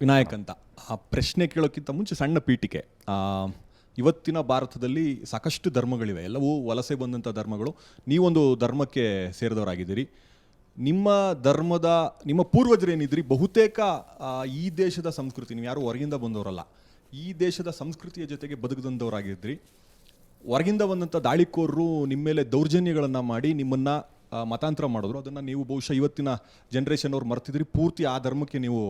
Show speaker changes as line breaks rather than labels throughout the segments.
ವಿನಾಯಕ್ ಅಂತ. ಆ ಪ್ರಶ್ನೆ ಕೇಳೋಕ್ಕಿಂತ ಮುಂಚೆ ಸಣ್ಣ ಪೀಠಿಕೆ. ಆ, ಇವತ್ತಿನ ಭಾರತದಲ್ಲಿ ಸಾಕಷ್ಟು ಧರ್ಮಗಳಿವೆ. ಎಲ್ಲವೂ ವಲಸೆ ಬಂದಂಥ ಧರ್ಮಗಳು. ನೀವೊಂದು ಧರ್ಮಕ್ಕೆ ಸೇರಿದವರಾಗಿದ್ದೀರಿ. ನಿಮ್ಮ ಧರ್ಮದ ನಿಮ್ಮ ಪೂರ್ವಜರು ಏನಿದ್ರಿ? ಬಹುತೇಕ ಈ ದೇಶದ ಸಂಸ್ಕೃತಿ ನೀವು ಯಾರು ಹೊರಗಿಂದ ಬಂದವರಲ್ಲ ಈ ದೇಶದ ಸಂಸ್ಕೃತಿಯ ಜೊತೆಗೆ ಬದುಕದಂದವರಾಗಿದ್ರಿ ಹೊರಗಿಂದ ಬಂದಂಥ ದಾಳಿಕೋರರು ನಿಮ್ಮ ಮೇಲೆ ದೌರ್ಜನ್ಯಗಳನ್ನು ಮಾಡಿ ನಿಮ್ಮನ್ನು ಮತಾಂತರ ಮಾಡಿದ್ರು. ಅದನ್ನು ನೀವು ಬಹುಶಃ ಇವತ್ತಿನ ಜನ್ರೇಷನ್ ಅವ್ರು ಮರ್ತಿದ್ದೀರಿ. ಪೂರ್ತಿ ಆ ಧರ್ಮಕ್ಕೆ ನೀವು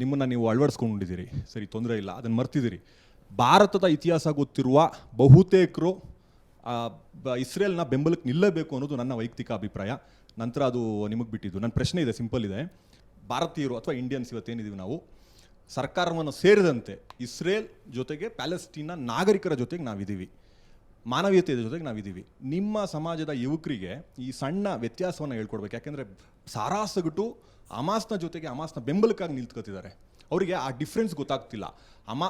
ನಿಮ್ಮನ್ನು ನೀವು ಅಳವಡಿಸ್ಕೊಂಡಿದ್ದೀರಿ. ಸರಿ, ತೊಂದರೆ ಇಲ್ಲ. ಅದನ್ನು ಮರ್ತಿದ್ದೀರಿ. ಭಾರತದ ಇತಿಹಾಸ ಗೊತ್ತಿರುವ ಬಹುತೇಕರು ಇಸ್ರೇಲ್ನ ಬೆಂಬಲಕ್ಕೆ ನಿಲ್ಲಬೇಕು ಅನ್ನೋದು ನನ್ನ ವೈಯಕ್ತಿಕ ಅಭಿಪ್ರಾಯ. ನಂತರ ಅದು ನಿಮಗೆ ಬಿಟ್ಟಿದ್ದು. ನನ್ನ ಪ್ರಶ್ನೆ ಇದೆ ಸಿಂಪಲ್ ಇದೆ. ಭಾರತೀಯರು ಅಥವಾ ಇಂಡಿಯನ್ಸ್ ಇವತ್ತೇನಿದ್ದೀವಿ ನಾವು, ಸರ್ಕಾರವನ್ನು ಸೇರಿದಂತೆ ಇಸ್ರೇಲ್ ಜೊತೆಗೆ ಪ್ಯಾಲೆಸ್ಟೀನ ನಾಗರಿಕರ ಜೊತೆಗೆ ನಾವಿದ್ದೀವಿ ಮಾನವೀಯತೆಯ ಜೊತೆಗೆ ನಾವಿದ್ದೀವಿ. ನಿಮ್ಮ ಸಮಾಜದ ಯುವಕರಿಗೆ ಈ ಸಣ್ಣ ವ್ಯತ್ಯಾಸವನ್ನು ಹೇಳ್ಕೊಡ್ಬೇಕು. ಯಾಕೆಂದರೆ ಸಾರಾಸಗಟು ಅಮಾಸ್ನ ಜೊತೆಗೆ ಅಮಾಸ್ನ ಬೆಂಬಲಕ್ಕಾಗಿ ನಿಲ್ತ್ಕೊತಿದ್ದಾರೆ ಅವರಿಗೆ ಆ ಡಿಫ್ರೆನ್ಸ್ ಗೊತ್ತಾಗ್ತಿಲ್ಲ. ಅಮ್ಮ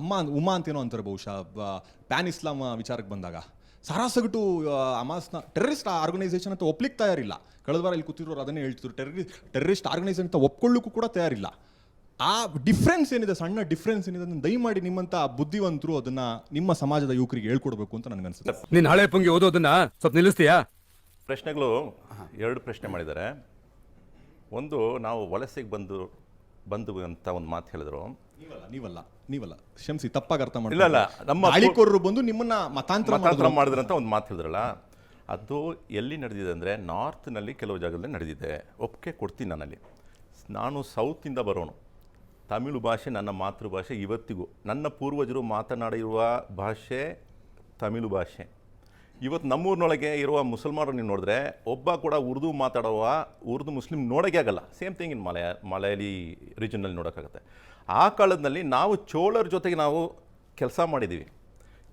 ಅಮ್ಮ ಉಮಾ ಅಂತೇನೋ ಅಂತಾರೆ ಬಹುಶಃ ಪ್ಯಾನ್ ಇಸ್ಲಾಂ ವಿಚಾರಕ್ಕೆ ಬಂದಾಗ. ಸಾರಾಸಗಟು ಅಮಾಸ್ನ ಟೆರರಿಸ್ಟ್ ಆರ್ಗನೈಸೇಷನ್ ಅಂತ ಒಪ್ಲಿಕ್ಕೆ ತಯಾರಿಲ್ಲ. ಕಳೆದ ವಾರ ಇಲ್ಲಿ ಕೂತಿರೋರು ಅದನ್ನೇ ಹೇಳ್ತಿದ್ರು. ಟೆರರಿ ಟೆರರಿಸ್ಟ್ ಆರ್ಗನೈಸೇಷನ್ ಅಂತ ಒಪ್ಕೊಳ್ಳೋಕ್ಕೂ ಕೂಡ ತಯಾರಿಲ್ಲ. ಆ ಡಿಫ್ರೆನ್ಸ್ ಏನಿದೆ ಸಣ್ಣ ಡಿಫ್ರೆನ್ಸ್ ಏನಿದೆ ಅದನ್ನು ದಯಮಾಡಿ ನಿಮ್ಮಂತ ಬುದ್ಧಿವಂತರು ಅದನ್ನ ನಿಮ್ಮ ಸಮಾಜದ ಯುವಕರಿಗೆ ಹೇಳ್ಕೊಡ್ಬೇಕು ಅಂತ ನನಗನ್ಸುತ್ತೆ.
ನೀನ್ ಹಳೆ ಪುಂಗಿ ಓದೋದನ್ನ ಸ್ವಲ್ಪ ನಿಲ್ಲಿಸ್ತೀಯಾ?
ಪ್ರಶ್ನೆಗಳು ಎರಡು ಪ್ರಶ್ನೆ ಮಾಡಿದ್ದಾರೆ. ಒಂದು ನಾವು ವಲಸೆಗೆ ಬಂದು ಬಂದು ಅಂತ ಒಂದು ಮಾತು ಹೇಳಿದ್ರು.
ನೀವಲ್ಲ ನೀವಲ್ಲ ನೀವಲ್ಲ. ಕ್ಷಮಿಸಿ ತಪ್ಪಾಗಿ ಅರ್ಥ ಮಾಡಿ
ಇಲ್ಲ, ಇಲ್ಲ, ನಮ್ಮ
ದಾಳಿಕೋರರು ಬಂದು ನಿಮ್ಮನ್ನ ಮತಾಂತರ
ಮತಾಂತರ
ಮಾಡಿದ್ರು.
ಅಂತ. ಒಂದು ಮಾತು ಹೇಳಿದ್ರಲ್ಲ. ಅದು ಎಲ್ಲಿ ನಡೆದಿದೆ ಅಂದರೆ ನಾರ್ತ್ನಲ್ಲಿ ಕೆಲವು ಜಾಗದಲ್ಲಿ ನಡೆದಿದೆ. ಒಪ್ಪಿಗೆ ಕೊಡ್ತೀನಿ ನಾನಲ್ಲಿ ನಾನು ಸೌತಿಂದ ಬರೋನು. ತಮಿಳು ಭಾಷೆ ನನ್ನ ಮಾತೃಭಾಷೆ, ಇವತ್ತಿಗೂ ನನ್ನ ಪೂರ್ವಜರು ಮಾತನಾಡಿರುವ ಭಾಷೆ ತಮಿಳು ಭಾಷೆ. ಇವತ್ತು ನಮ್ಮೂರಿನೊಳಗೆ ಇರುವ ಮುಸಲ್ಮಾನರು ನೀವು ನೋಡಿದ್ರೆ ಒಬ್ಬ ಕೂಡ ಉರ್ದು ಮಾತಾಡುವ ಉರ್ದು ಮುಸ್ಲಿಂ ನೋಡೋಕ್ಕೆ ಆಗಲ್ಲ. Same thing in Malaya, Malayali ರೀಜನ್ನಲ್ಲಿ ನೋಡೋಕ್ಕಾಗತ್ತೆ. ಆ ಕಾಲದಲ್ಲಿ ನಾವು ಚೋಳರ ಜೊತೆಗೆ ನಾವು ಕೆಲಸ ಮಾಡಿದ್ದೀವಿ.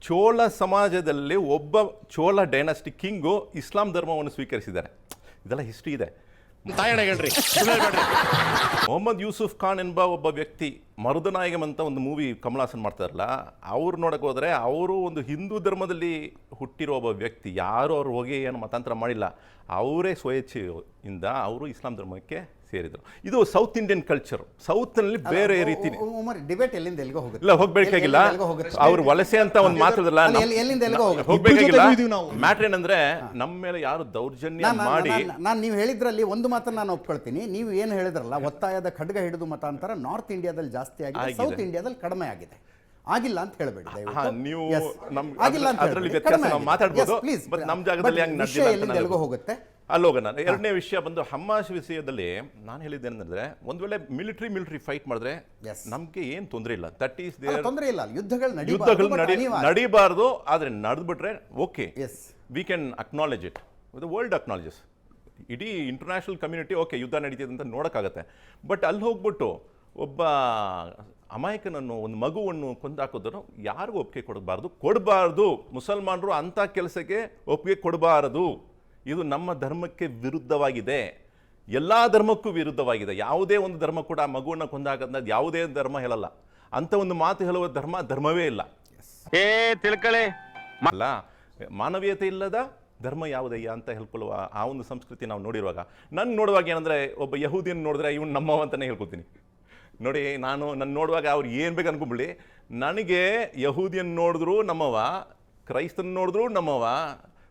ಚೋಳ ಸಮಾಜದಲ್ಲಿ ಒಬ್ಬ ಚೋಳ ಡೈನಾಸ್ಟಿ ಕಿಂಗು ಇಸ್ಲಾಂ ಧರ್ಮವನ್ನು ಸ್ವೀಕರಿಸಿದ್ದಾರೆ. ಇದೆಲ್ಲ ಹಿಸ್ಟ್ರಿ ಇದೆ. ಮೊಹಮ್ಮದ್ ಯೂಸುಫ್ ಖಾನ್ ಎಂಬ ಒಬ್ಬ ವ್ಯಕ್ತಿ ಮರುದನಾಯಕಂ ಅಂತ ಒಂದು ಮೂವಿ ಕಮಲಾಸನ್ ಮಾಡ್ತಾರಲ್ಲ, ಅವ್ರು ನೋಡಕ್ಕೆ ಹೋದರೆ ಅವರು ಒಂದು ಹಿಂದೂ ಧರ್ಮದಲ್ಲಿ ಹುಟ್ಟಿರೋ ಒಬ್ಬ ವ್ಯಕ್ತಿ, ಯಾರು ಅವ್ರು ಹೋಗಿ ಏನು ಮತಾಂತರ ಮಾಡಿಲ್ಲ, ಅವರೇ ಸ್ವಯಚ್ಛೆಯಿಂದ ಅವರು ಇಸ್ಲಾಂ ಧರ್ಮಕ್ಕೆ ಸೇರಿದರು. ಇದು ಸೌತ್ ಇಂಡಿಯನ್ ಕಲ್ಚರ್ ಸೌತ್ನಲ್ಲಿ ಬೇರೆ ರೀತಿ
ಡಿಬೇಟ್ ಎಲ್ಲಿಂದ ಎಲ್ಲಿಗೋ ಹೋಗುತ್ತೆ?
ಇಲ್ಲ ಹೋಗ್ಬೇಕಾಗಿಲ್ಲ ಅವ್ರು ವಲಸೆ ಅಂತ ಒಂದು ಮಾತ್ರದಲ್ಲ
ಅಲ್ಲಿ ಎಲ್ಲಿ- ಎಲ್ಲಿಂದ ಎಲ್ಲಿಗೋ ಹೋಗುತ್ತೆ.
ಹೋಗ್ಬೇಕಾಗಿಲ್ಲ. ಮ್ಯಾಟ್ರ್ ಏನಂದ್ರೆ ನಮ್ಮ ಮೇಲೆ ಯಾರು ದೌರ್ಜನ್ಯ ಮಾಡಿ
ನಾನು ನೀವು ಹೇಳಿದ್ರಲ್ಲಿ ಒಂದು ಮಾತನ್ನ ನಾನು ಒಪ್ಕೊಳ್ತೀನಿ. ನೀವು ಏನು ಹೇಳಿದ್ರಲ್ಲ ಒತ್ತಾಯದ ಖಡ್ಗ ಹಿಡಿದು ಮತಾಂತರ ನಾರ್ತ್ ಇಂಡಿಯಾದಲ್ಲಿ ಜಾಸ್ತಿ ಆಗಿದೆ. ಸೌತ್ ಇಂಡಿಯಾದಲ್ಲಿ ಕಡಿಮೆ ಆಗಿದೆ. ಆಗಿಲ್ಲ ಅಂತ ಹೇಳಬೇಡಿ
ನೀವು ನಮ್-
ಆಗಿಲ್ಲ ಅಂತ
ಅದ್ರಲ್ಲಿ ವ್ಯತ್ಯಾಸ ನಾವು
ಆಗಿದೆ.
ಮಾತಾಡ್ಬೋದು. ಪ್ಲೀಸ್ ನಮ್ಮ ಜಾಗದಲ್ಲಿ
ಎಲ್ಲಿಂದ ಹೋಗುತ್ತೆ?
ಅಲ್ಲಿ ಹೋಗೋಣ ಎರಡನೇ ವಿಷಯ ಬಂದು ಹಮ್ಮಾಸ್ ವಿಷಯದಲ್ಲಿ ನಾನು ಹೇಳಿದ್ದೇನೆಂದ್ರೆ ಒಂದು ವೇಳೆ ಮಿಲಿಟರಿ ಮಿಲಿಟರಿ ಫೈಟ್ ಮಾಡಿದ್ರೆ ನಮಗೆ ಏನು ತೊಂದರೆ ಇಲ್ಲ. ದಟ್ ಈಸ್
ತೊಂದರೆ ಇಲ್ಲ. ಯುದ್ಧಗಳು
ಯುದ್ಧಗಳು ನಡಿ ನಡಿಬಾರ್ದು ಆದ್ರೆ ನಡೆದ್ಬಿಟ್ರೆ okay
yes
we can acknowledge it the world acknowledges ಇಡೀ ಇಂಟರ್ನ್ಯಾಷನಲ್ ಕಮ್ಯುನಿಟಿ ಓಕೆ ಯುದ್ಧ ನಡೀತಿದೆ ಅಂತ ನೋಡೋಕ್ಕಾಗತ್ತೆ. ಬಟ್ ಅಲ್ಲಿ ಹೋಗ್ಬಿಟ್ಟು ಒಬ್ಬ ಅಮಾಯಕನನ್ನು ಒಂದು ಮಗುವನ್ನು ಕೊಂದಾಕೋದನ್ನು ಯಾರಿಗೂ ಒಪ್ಪಿಗೆ ಕೊಡಬಾರ್ದು. ಕೊಡಬಾರ್ದು. ಮುಸಲ್ಮಾನರು ಅಂಥ ಕೆಲಸಕ್ಕೆ ಒಪ್ಪಿಗೆ ಕೊಡಬಾರದು. ಇದು ನಮ್ಮ ಧರ್ಮಕ್ಕೆ ವಿರುದ್ಧವಾಗಿದೆ. ಎಲ್ಲ ಧರ್ಮಕ್ಕೂ ವಿರುದ್ಧವಾಗಿದೆ. ಯಾವುದೇ ಒಂದು ಧರ್ಮ ಕೂಡ ಆ ಮಗುವನ್ನು ಕೊಂದಾಕದ ಯಾವುದೇ ಧರ್ಮ ಹೇಳಲ್ಲ. ಅಂಥ ಒಂದು ಮಾತು ಹೇಳುವ ಧರ್ಮ ಧರ್ಮವೇ ಇಲ್ಲ.
ಏ ತಿಳ್ಕಳಿ.
ಅಲ್ಲ ಮಾನವೀಯತೆ ಇಲ್ಲದ ಧರ್ಮ ಯಾವುದಯ್ಯ ಅಂತ ಹೇಳ್ಕೊಳ್ಳುವ ಆ ಒಂದು ಸಂಸ್ಕೃತಿ ನಾವು ನೋಡಿರುವಾಗ ನಾನು ನೋಡುವಾಗ ಏನಂದ್ರೆ ಒಬ್ಬ ಯಹೂದಿಯನ್ನು ನೋಡಿದ್ರೆ ಇವನು ನಮ್ಮವ ಅಂತಾನೆ ಹೇಳ್ಕೊತೀನಿ. ನೋಡಿ ನಾನು ನನ್ನ ನೋಡುವಾಗ ಅವ್ರು ಏನು ಬೇಕು ಅನ್ಕೊಂಬಿಡಿ ನನಗೆ ಯಹೂದಿಯನ್ನು ನೋಡಿದ್ರು ನಮ್ಮವ ಕ್ರೈಸ್ತನ ನೋಡಿದ್ರು ನಮ್ಮವ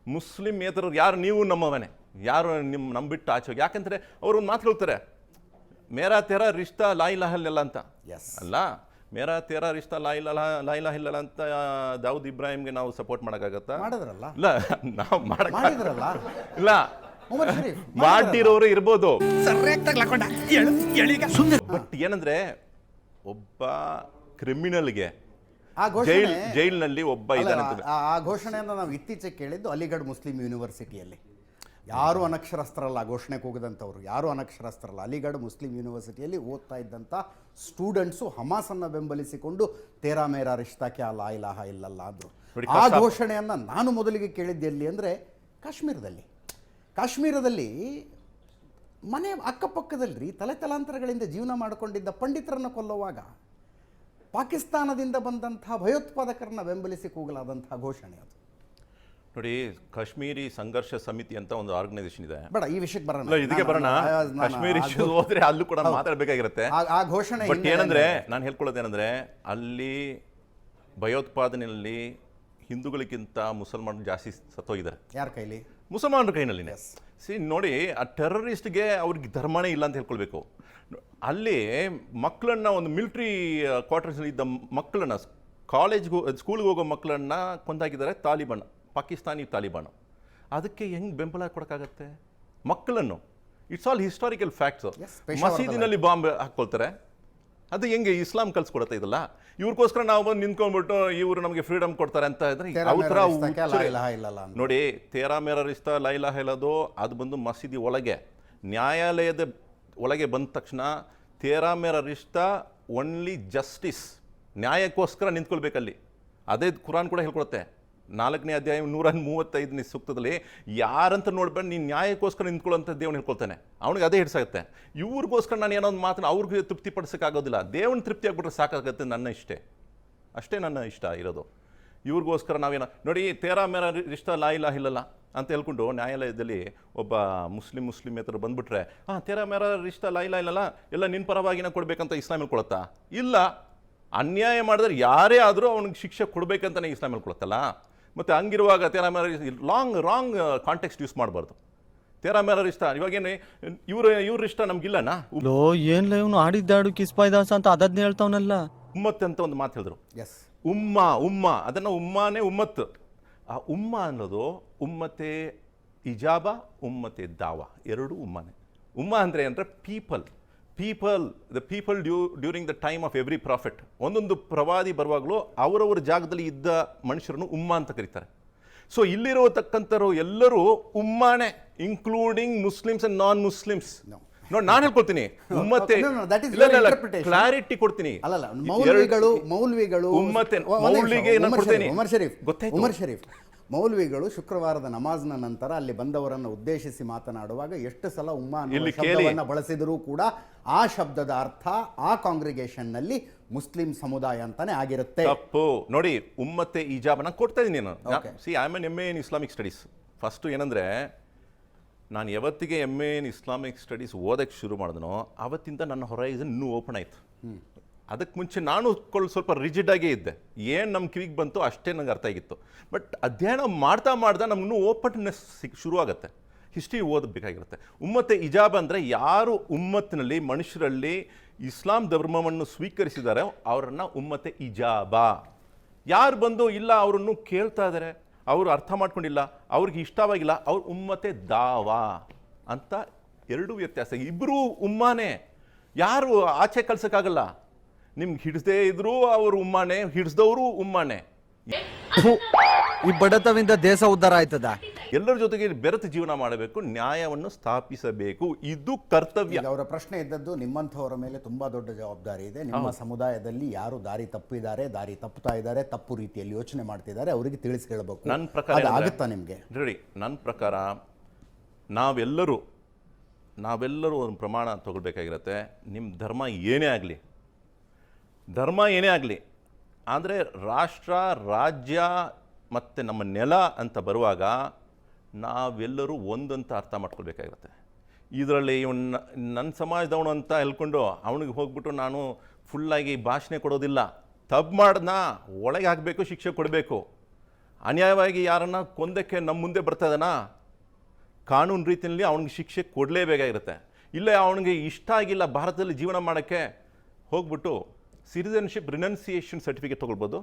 ಮುಸ್ಲಿಂ ಏತರ ಯಾರು? ನೀವು ನಮ್ಮವನೇ. ಯಾರು ನಿಮ್ಮ ನಂಬಿಟ್ಟು ಆಚೆ ಹೋಗಿ? ಯಾಕಂದ್ರೆ ಅವರು ಒಂದು ಮಾತು ಹೇಳ್ತಾರೆ ಮೇರಾ ತೆರ ರಿಶ್ತಾ ಲಾಯಿ ಲಹಲ್ಲೆಲ್ಲ ಅಂತ.
ಎಸ್
ಅಲ್ಲ ಮೇರಾ ತೇರಾ ರಿಶ್ತಾ ಲಾಯಿ ಲಹ ಲಾಯಿ ಲಹಿಲ್ಲ ಅಂತ ದಾವೂದ್ ಇಬ್ರಾಹಿಂಗೆ ನಾವು ಸಪೋರ್ಟ್ ಮಾಡೋಕ್ಕಾಗತ್ತಾ?
ಮಾಡಿದ್ರಲ್ಲ?
ಇಲ್ಲ ನಾವು ಮಾಡಕ್
ಮಾಡಿದ್ರಲ್ಲ?
ಇಲ್ಲ. ಮಾಡಿರೋರು ಇರ್ಬೋದು. ಬಟ್ ಏನಂದ್ರೆ ಒಬ್ಬ ಕ್ರಿಮಿನಲ್ಗೆ
ಆ ಘೋಷಣೆ
ಜೈಲ್ನಲ್ಲಿ ಒಬ್ಬ ಇದ್ದಾನೆ ಅಂತ.
ಆ- ಆ ಘೋಷಣೆಯನ್ನು ನಾವು ಇತ್ತೀಚೆಗೆ ಕೇಳಿದ್ದು ಅಲಿಗಢ್ ಮುಸ್ಲಿಂ ಯೂನಿವರ್ಸಿಟಿಯಲ್ಲಿ. ಯಾರು ಅನಕ್ಷರಸ್ಥರಲ್ಲ ಆ ಘೋಷಣೆಗೆ ಹೋಗದಂಥವ್ರು? ಯಾರು ಅನಕ್ಷರಸ್ಥರಲ್ಲ? ಅಲಿಗಢ್ ಮುಸ್ಲಿಂ ಯೂನಿವರ್ಸಿಟಿಯಲ್ಲಿ ಓದ್ತಾ ಇದ್ದಂಥ ಸ್ಟೂಡೆಂಟ್ಸು ಹಮಾಸನ್ನು ಬೆಂಬಲಿಸಿಕೊಂಡು ತೇರಾ ಮೇರಾ ರಿಶ್ತಾ ಕ್ಯಾ ಲಾ ಇಲಾಹ ಇಲ್ಲಲ್ಲ ಅಂದರು.
ನೋಡಿ,
ಆ
ಕಷ್ಟ.
ಘೋಷಣೆಯನ್ನು ನಾನು ಮೊದಲಿಗೆ ಕೇಳಿದ್ದು ಎಲ್ಲಿ ಅಂದರೆ ಕಾಶ್ಮೀರದಲ್ಲಿ. ಕಾಶ್ಮೀರದಲ್ಲಿ ಮನೆ ಅಕ್ಕಪಕ್ಕದಲ್ಲಿ ತಲೆ ತಲಾಂತರಗಳಿಂದ ಜೀವನ ಮಾಡಿಕೊಂಡಿದ್ದ ಪಂಡಿತರನ್ನು ಕೊಲ್ಲುವಾಗ ಪಾಕಿಸ್ತಾನದಿಂದ ಬಂದಂಥ ಭಯೋತ್ಪಾದಕರನ್ನ ಬೆಂಬಲಿಸಿ ಕೂಗಲಾದಂಥ ಘೋಷಣೆ ಅದು.
ನೋಡಿ ಕಾಶ್ಮೀರಿ ಸಂಘರ್ಷ ಸಮಿತಿ ಅಂತ ಒಂದು ಆರ್ಗನೈಸೇಷನ್ ಇದೆ.
ಬೇಡ ಈ ವಿಷಯಕ್ಕೆ ಬರೋಣ.
ಇದಕ್ಕೆ ಬರೋಣ. ಕಾಶ್ಮೀರ್ ಇಶ್ಯೂ ಹೋದ್ರೆ ಅಲ್ಲೂ ಕೂಡ ಮಾತಾಡಬೇಕಾಗಿರುತ್ತೆ.
ಆ- ಘೋಷಣೆ
ಬಟ್ ಏನಂದ್ರೆ ನಾನು ಹೇಳ್ಕೊಳ್ಳೋದೇನೆಂದ್ರೆ ಅಲ್ಲಿ ಭಯೋತ್ಪಾದನೆಯಲ್ಲಿ ಹಿಂದೂಗಳಿಗಿಂತ ಮುಸಲ್ಮಾನರು ಜಾಸ್ತಿ ಸತ್ತೋಗಿದ್ದಾರೆ.
ಯಾರ ಕೈಲಿ?
ಮುಸಲ್ಮಾನರ ಕೈನಲ್ಲಿ ಸಿ ನೋಡಿ ಆ ಟೆರರಿಸ್ಟ್ಗೆ ಅವ್ರಿಗೆ ಧರ್ಮನೇ ಇಲ್ಲ ಅಂತ ಹೇಳ್ಕೊಳ್ಬೇಕು. ಅಲ್ಲಿ ಮಕ್ಕಳನ್ನ ಒಂದು ಮಿಲಿಟ್ರಿ ಕ್ವಾರ್ಟರ್ಸ್ ಇದ್ದ ಮಕ್ಕಳನ್ನ ಕಾಲೇಜ್ಗೆ ಸ್ಕೂಲ್ಗೆ ಹೋಗೋ ಮಕ್ಕಳನ್ನ ಕೊಂದಾಗಿದ್ದಾರೆ ತಾಲಿಬಾನ್ ಪಾಕಿಸ್ತಾನಿ ತಾಲಿಬಾನ್. ಅದಕ್ಕೆ ಹೆಂಗ್ ಬೆಂಬಲ ಕೊಡೋಕ್ಕಾಗತ್ತೆ? ಮಕ್ಕಳನ್ನು. ಇಟ್ಸ್ ಆಲ್ ಹಿಸ್ಟಾರಿಕಲ್ ಫ್ಯಾಕ್ಟ್ಸ್ ಮಸೀದಿನಲ್ಲಿ ಬಾಂಬ್ ಹಾಕ್ಕೊಳ್ತಾರೆ. ಅದು ಹೆಂಗೆ ಇಸ್ಲಾಂ ಕಲ್ಸ್ಕೊಡತ್ತೆ ಇದಲ್ಲ? ಇವ್ರಿಗೋಸ್ಕರ ನಾವು ಬಂದು ನಿಂತ್ಕೊಂಡ್ಬಿಟ್ಟು ಇವರು ನಮಗೆ ಫ್ರೀಡಮ್ ಕೊಡ್ತಾರೆ ಅಂತ ಇದ್ರೆ ಥರ. ನೋಡಿ ತೇರಾ ಮೇರ ರಿಸ್ತಾ ಲೈಲಾ ಹೇಳೋದು ಅದು ಬಂದು ಮಸೀದಿ ಒಳಗೆ. ನ್ಯಾಯಾಲಯದ ಒಳಗೆ ಬಂದ ತಕ್ಷಣ ತೇರಾ ಮೇರ ರಿಸ್ತ ಓನ್ಲಿ ಜಸ್ಟಿಸ್ ನ್ಯಾಯಕ್ಕೋಸ್ಕರ ನಿಂತ್ಕೊಳ್ಬೇಕಲ್ಲಿ. ಅದೇ ಕುರಾನ್ ಕೂಡ ಹೇಳ್ಕೊಡುತ್ತೆ. ನಾಲ್ಕನೇ ಅಧ್ಯಾಯ ನೂರ ಮೂವತ್ತೈದನೇ ಸೂಕ್ತದಲ್ಲಿ, ಯಾರಂತ ನೋಡ್ಬೇಡ, ನೀನು ನ್ಯಾಯಕ್ಕೋಸ್ಕರ ನಿಂತ್ಕೊಳ್ಳೋಂಥ ದೇವನು ಹೇಳ್ಕೊಳ್ತಾನೆ. ಅವನಿಗೆ ಅದೇ ಹಿಡ್ಸಾಗುತ್ತೆ. ಇವ್ರಿಗೋಸ್ಕರ ನಾನು ಏನೋ ಒಂದು ಮಾತನ್ನ ಅವ್ರಿಗೆ ತೃಪ್ತಿ ಪಡಿಸೋಕ್ಕಾಗೋದಿಲ್ಲ ದೇವನ ತೃಪ್ತಿ ಆಗ್ಬಿಟ್ರೆ ಸಾಕಾಗುತ್ತೆ ನನ್ನ ಇಷ್ಟೇ. ಅಷ್ಟೇ ನನ್ನ ಇಷ್ಟ ಇರೋದು. ಇವ್ರಿಗೋಸ್ಕರ ನಾವೇನೋ, ನೋಡಿ, ತೇರಾ ಮೇರ ರಿಷ್ಠ ಲಾ ಇಲ್ಲ ಇಲ್ಲಲ್ಲ ಅಂತ ಹೇಳ್ಕೊಂಡು ನ್ಯಾಯಾಲಯದಲ್ಲಿ ಒಬ್ಬ ಮುಸ್ಲಿಂ ಮುಸ್ಲಿಂ ಹತ್ರ ಬಂದುಬಿಟ್ರೆ ಹಾಂ ತೇರಾ ಮೇರ ರಿಶ್ತಾ ಲಾ ಇಲ್ಲ ಇಲ್ಲಲ್ಲ, ಎಲ್ಲ ನಿನ್ನ ಪರವಾಗಿನ ಕೊಡಬೇಕಂತ ಇಸ್ಲಾಮ್ ಹೇಳ್ಕೊಳತ್ತಾ ಇಲ್ಲ. ಅನ್ಯಾಯ ಮಾಡಿದ್ರೆ ಯಾರೇ ಆದರೂ ಅವ್ನಿಗೆ ಶಿಕ್ಷೆ ಕೊಡಬೇಕಂತಲೇ ಇಸ್ಲಾಮ್ ಹೇಳ್ಕೊಳತ್ತಲ್ಲ ಮತ್ತು ಹಂಗಿರುವಾಗ ತೇರಾ ಮೇರ ಲಾಂಗ್ ರಾಂಗ್ ಕಾಂಟೆಕ್ಸ್ಟ್ ಯೂಸ್ ಮಾಡಬಾರ್ದು. ತೇರಾ ಮೇರ ಇಷ್ಟ ಇವಾಗೇನು ಇವ್ರ ಇವ್ರ ಇಷ್ಟ ನಮ್ಗಿಲ್ಲನಾ
ಲೋ ಏನ್ಲ ಇವನು ಆಡಿದ್ದಾಡು ಕಿಸ್ಪಾಯ್ದಾಸ ಅಂತ ಅದನ್ನ ಹೇಳ್ತಾವನಲ್ಲ.
ಉಮ್ಮತ್ ಅಂತ ಒಂದು ಮಾತು ಹೇಳಿದ್ರು.
ಎಸ್
ಉಮ್ಮ ಉಮ್ಮ ಅದನ್ನು ಉಮ್ಮಾನೇ ಉಮ್ಮತ್. ಆ ಉಮ್ಮ ಅನ್ನೋದು ಉಮ್ಮತೆ ಇಜಾಬ ಉಮ್ಮತೆ ದಾವ ಎರಡು ಉಮ್ಮನೆ. ಉಮ್ಮ ಅಂದರೆ ಅಂದರೆ people people the people du during the time of every prophet ಒಂದೊಂದು ಪ್ರವಾದಿ ಬರುವಾಗಲೂ ಅವರವರ ಜಾಗದಲ್ಲಿ ಇದ್ದ ಮನುಷ್ಯರನ್ನು ಉಮ್ಮ ಅಂತ ಕರೀತಾರೆ ಸೊ ಇಲ್ಲಿರೋತಕ್ಕಂಥವರು ಎಲ್ಲರೂ ಉಮ್ಮಾನೆ including Muslims and non Muslims. ನೋಡಿ ನಾನು ಹೇಳ್ಕೊಳ್ತೀನಿ. ಉಮ್ಮತ್ತೆ. ಕ್ಲಾರಿಟಿ ಕೊಡ್ತೀನಿ.
ಅಲ್ಲಲ್ಲ ಮೌಲ್ವಿಗಳು ಮೌಲ್ವಿಗಳು
ಉಮ್ಮತ್ತೆ ಮೌಲ್ವಿಗೆ ನಾನು
ಉಮರ್ ಶರೀಫ್, ಉಮರ್ ಶರೀಫ್
ಗೊತ್ತಾಯ್ತು.
ಉಮರ್ ಶರೀಫ್. ಮೌಲ್ವಿಗಳು ಶುಕ್ರವಾರದ ನಮಾಜ್ನ ನಂತರ ಅಲ್ಲಿ ಬಂದವರನ್ನು ಉದ್ದೇಶಿಸಿ ಮಾತನಾಡುವಾಗ ಎಷ್ಟು ಸಲ ಉಮ್ಮಾ. ಶಬ್ದವನ್ನ ಬಳಸಿದರೂ ಕೂಡ ಆ ಶಬ್ದದ ಅರ್ಥ ಆ ಕಾಂಗ್ರಿಗೇಷನ್ನಲ್ಲಿ ಮುಸ್ಲಿಂ ಸಮುದಾಯ ಅಂತಾನೆ ಆಗಿರುತ್ತೆ.
ತಪ್ಪು. ನೋಡಿ ಉಮ್ಮತ್ತೆ ಈಜಾಬ್ ನಾನು ಕೊಡ್ತಾ ಇದ್ದೀನಿ ನಾನು. C I N M A in Islamic studies first ಏನಂದರೆ ನಾನು ಯಾವತ್ತಿಗೆ M A in Islamic studies ಓದಕ್ಕೆ ಶುರು ಮಾಡಿದ್ನೋ ಅವತ್ತಿಂದ ನನ್ನ ಹೊರೈಸನ್ ಇನ್ನೂ ಓಪನ್ ಆಯಿತು. ಅದಕ್ಕೆ ಮುಂಚೆ ನಾನು ಕೊಳ್ಳ ಸ್ವಲ್ಪ ರಿಜಿಡ್ ಆಗೇ ಇದ್ದೆ. ಏನು ನಮ್ಮ ಕಿವಿಗೆ ಬಂತು ಅಷ್ಟೇ ನನಗೆ ಅರ್ಥ ಆಗಿತ್ತು. ಬಟ್ ಅಧ್ಯಯನ ಮಾಡ್ತಾ ಮಾಡ್ತಾ ನಮ್ಗೆ ಓಪನ್ನೆಸ್ ಸಿಕ್ ಶುರು ಆಗುತ್ತೆ. ಹಿಸ್ಟ್ರಿ ಓದಬೇಕಾಗಿರುತ್ತೆ. ಉಮ್ಮತ್ತೆ ಇಜಾಬ್ ಅಂದರೆ ಯಾರು ಉಮ್ಮತ್ತಿನಲ್ಲಿ ಮನುಷ್ಯರಲ್ಲಿ ಇಸ್ಲಾಂ ಧರ್ಮವನ್ನು ಸ್ವೀಕರಿಸಿದಾರೋ ಅವರನ್ನು ಉಮ್ಮತ್ತೆ ಇಜಾಬಾ. ಯಾರು ಬಂದು ಇಲ್ಲ ಅವರನ್ನು ಕೇಳ್ತಾ ಇದ್ದಾರೆ ಅವರು ಅರ್ಥ ಮಾಡ್ಕೊಂಡಿಲ್ಲ, ಅವ್ರಿಗೆ ಇಷ್ಟವಾಗಿಲ್ಲ, ಅವ್ರು ಉಮ್ಮತೆ ದಾವಾ ಅಂತ ಎರಡು ವ್ಯತ್ಯಾಸ. ಇಬ್ಬರೂ ಉಮ್ಮಾನೆ. ಯಾರು ಆಚೆ ಕಳ್ಸೋಕ್ಕಾಗಲ್ಲ. ನಿಮ್ಗೆ ಹಿಡಿಸದೇ ಇದ್ರೂ ಅವರು ಉಮ್ಮಾನೆ, ಹಿಡಿಸ್ದವರು ಉಮ್ಮಾನೆ.
ಈ ಬಡತವಿಂದ ದೇಶ ಉದ್ಧಾರ ಆಯ್ತದ?
ಎಲ್ಲರ ಜೊತೆಗೆ ಬೆರೆತು ಜೀವನ ಮಾಡಬೇಕು ನ್ಯಾಯವನ್ನು ಸ್ಥಾಪಿಸಬೇಕು. ಇದು ಕರ್ತವ್ಯ.
ಅವರ ಪ್ರಶ್ನೆ ಇದ್ದದ್ದು ನಿಮ್ಮಂಥವರ ಮೇಲೆ ತುಂಬಾ ದೊಡ್ಡ ಜವಾಬ್ದಾರಿ ಇದೆ. ನಿಮ್ಮ ಸಮುದಾಯದಲ್ಲಿ ಯಾರು ದಾರಿ ತಪ್ಪಿದ್ದಾರೆ ದಾರಿ ತಪ್ಪುತ್ತಾ ಇದ್ದಾರೆ ತಪ್ಪು ರೀತಿಯಲ್ಲಿ ಯೋಚನೆ ಮಾಡ್ತಿದ್ದಾರೆ ಅವರಿಗೆ ತಿಳಿಸಿ ಹೇಳಬೇಕು
ನನ್ನ ಪ್ರಕಾರ
ಆಗುತ್ತಾ ನಿಮಗೆ?
ನೋಡಿ ನನ್ನ ಪ್ರಕಾರ ನಾವೆಲ್ಲರೂ ನಾವೆಲ್ಲರೂ ಒಂದು ಪ್ರಮಾಣ ತಗೊಳ್ಬೇಕಾಗಿರತ್ತೆ. ನಿಮ್ಮ ಧರ್ಮ ಏನೇ ಆಗಲಿ ಧರ್ಮ ಏನೇ ಆಗಲಿ ಆದರೆ ರಾಷ್ಟ್ರ ರಾಜ್ಯ ಮತ್ತು ನಮ್ಮ ನೆಲ ಅಂತ ಬರುವಾಗ ನಾವೆಲ್ಲರೂ ಒಂದಂತ ಅರ್ಥ ಮಾಡ್ಕೊಳ್ಬೇಕಾಗಿರುತ್ತೆ. ಇದರಲ್ಲಿ ಇವನ್ನ ನನ್ನ ಸಮಾಜದವನು ಅಂತ ಹೇಳ್ಕೊಂಡು ಅವನಿಗೆ ಹೋಗ್ಬಿಟ್ಟು ನಾನು ಫುಲ್ಲಾಗಿ ಭಾಷಣೆ ಕೊಡೋದಿಲ್ಲ. ತಪ್ಪು ಮಾಡ್ದ ಒಳಗೆ ಹಾಕಬೇಕು, ಶಿಕ್ಷೆ ಕೊಡಬೇಕು. ಅನ್ಯಾಯವಾಗಿ ಯಾರನ್ನ ಕೊಂದಕ್ಕೆ ನಮ್ಮ ಮುಂದೆ ಬರ್ತಾ ಕಾನೂನು ರೀತಿಯಲ್ಲಿ ಅವನಿಗೆ ಶಿಕ್ಷೆ ಕೊಡಲೇಬೇಕಾಗಿರುತ್ತೆ. ಇಲ್ಲ ಅವನಿಗೆ ಇಷ್ಟ ಆಗಿಲ್ಲ ಭಾರತದಲ್ಲಿ ಜೀವನ ಮಾಡೋಕ್ಕೆ, ಹೋಗ್ಬಿಟ್ಟು citizenship renunciation certificate ತೊಗೊಳ್ಬೋದು.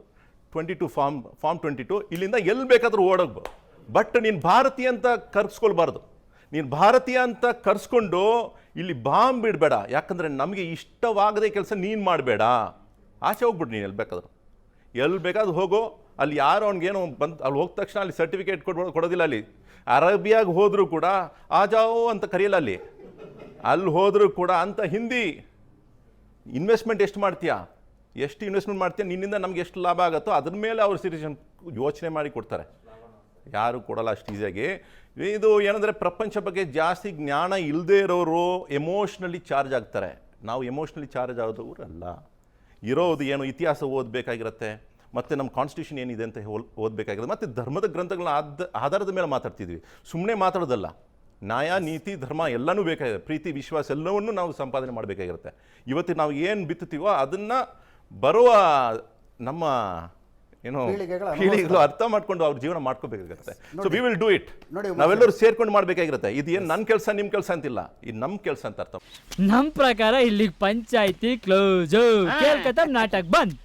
Twenty two form form twenty two, ಇಲ್ಲಿಂದ ಎಲ್ಲಿ ಬೇಕಾದರೂ ಓಡೋಗ್ಬೋದು. ಬಟ್ ನೀನು ಭಾರತೀಯ ಅಂತ ಕರ್ಸ್ಕೊಳ್ಬಾರ್ದು. ನೀನು ಭಾರತೀಯ ಅಂತ ಕರ್ಸ್ಕೊಂಡು ಇಲ್ಲಿ ಬಾಂಬ್ ಬಿಡಬೇಡ ಯಾಕಂದರೆ ನಮಗೆ ಇಷ್ಟವಾಗದೆ ಕೆಲಸ ನೀನು ಮಾಡಬೇಡ. ಆಚೆ ಹೋಗ್ಬಿಡು ನೀನು ಎಲ್ಲಿ ಬೇಕಾದ್ರೂ. ಎಲ್ಲಿ ಬೇಕಾದ್ರೂ ಹೋಗೋ. ಅಲ್ಲಿ ಯಾರೋ ಅವ್ನಿಗೇನೋ ಬಂದು ಅಲ್ಲಿ ಹೋದ ತಕ್ಷಣ ಅಲ್ಲಿ ಸರ್ಟಿಫಿಕೇಟ್ ಕೊಡ್ಬೋ ಕೊಡೋದಿಲ್ಲ ಅಲ್ಲಿ. ಅರಬಿಯಾಗಿ ಹೋದರೂ ಕೂಡ ಆಜಾವೋ ಅಂತ ಕರೆಯಲ್ಲ ಅಲ್ಲಿ. ಅಲ್ಲಿ ಹೋದರೂ ಕೂಡ ಅಂತ ಹಿಂದಿ. ಇನ್ವೆಸ್ಟ್ಮೆಂಟ್ ಎಷ್ಟು ಮಾಡ್ತೀಯಾ? ಎಷ್ಟು ಇನ್ವೆಸ್ಟ್ಮೆಂಟ್ ಮಾಡ್ತೀಯ? ನಿನ್ನಿಂದ ನಮ್ಗೆ ಎಷ್ಟು ಲಾಭ ಆಗುತ್ತೋ ಅದ್ರ ಮೇಲೆ ಅವ್ರ ಸಿಟಿಜನ್ ಯೋಚನೆ ಮಾಡಿ ಕೊಡ್ತಾರೆ. ಯಾರು ಕೊಡಲ್ಲ ಅಷ್ಟು ಈಸಿಯಾಗಿ. ಇದು ಏನಂದರೆ ಪ್ರಪಂಚ ಬಗ್ಗೆ ಜಾಸ್ತಿ ಜ್ಞಾನ ಇಲ್ಲದೇ ಇರೋರು ಎಮೋಷ್ನಲಿ ಚಾರ್ಜ್ ಆಗ್ತಾರೆ. ನಾವು ಎಮೋಷ್ನಲಿ ಚಾರ್ಜ್ ಆದವರು ಅಲ್ಲ ಇರೋದು ಏನು ಇತಿಹಾಸ ಓದಬೇಕಾಗಿರುತ್ತೆ, ಮತ್ತು ನಮ್ಮ ಕಾನ್ಸ್ಟಿಟ್ಯೂಷನ್ ಏನಿದೆ ಅಂತ ಹೋಲ್- ಓದಬೇಕಾಗಿರೋದು ಮತ್ತು ಧರ್ಮದ ಗ್ರಂಥಗಳನ್ನ ಆದ, ಆಧಾರದ ಮೇಲೆ ಮಾತಾಡ್ತಿದ್ವಿ. ಸುಮ್ಮನೆ ಮಾತಾಡೋದಲ್ಲ. ನ್ಯಾಯ, ನೀತಿ, ಧರ್ಮ ಎಲ್ಲನೂ ಬೇಕಾಗಿದೆ. ಪ್ರೀತಿ, ವಿಶ್ವಾಸ ಎಲ್ಲವನ್ನೂ ನಾವು ಸಂಪಾದನೆ ಮಾಡಬೇಕಾಗಿರುತ್ತೆ. ಇವತ್ತು ನಾವು ಏನು ಬಿತ್ತುತ್ತೀವೋ ಅದನ್ನು ಬರುವ ನಮ್ಮ ಏನೋ
ಪೀಳಿಗೆಗಳ
ಪೀಳಿಗೆಗಳು ಅರ್ಥ ಮಾಡ್ಕೊಂಡು ಅವ್ರ ಜೀವನ ಮಾಡ್ಕೋಬೇಕಾಗಿರುತ್ತೆ so we will do it
ನೋಡಿ,
ನಾವೆಲ್ಲರೂ ಸೇರ್ಕೊಂಡು ಮಾಡಬೇಕಾಗಿರುತ್ತೆ. ಇದು ಏನು ನನ್ನ ಕೆಲಸ ನಿಮ್ಮ ಕೆಲಸ ಅಂತಿಲ್ಲ. ಇದು ನಮ್ಮ ಕೆಲಸ ಅಂತ ಅರ್ಥ.
ನಮ್ ಪ್ರಕಾರ ಇಲ್ಲಿ ಪಂಚಾಯತಿ ಕ್ಲೋಸ್ ಕೇಳ್ಕತ್ತ ನಾಟಕ ಬಂದ್.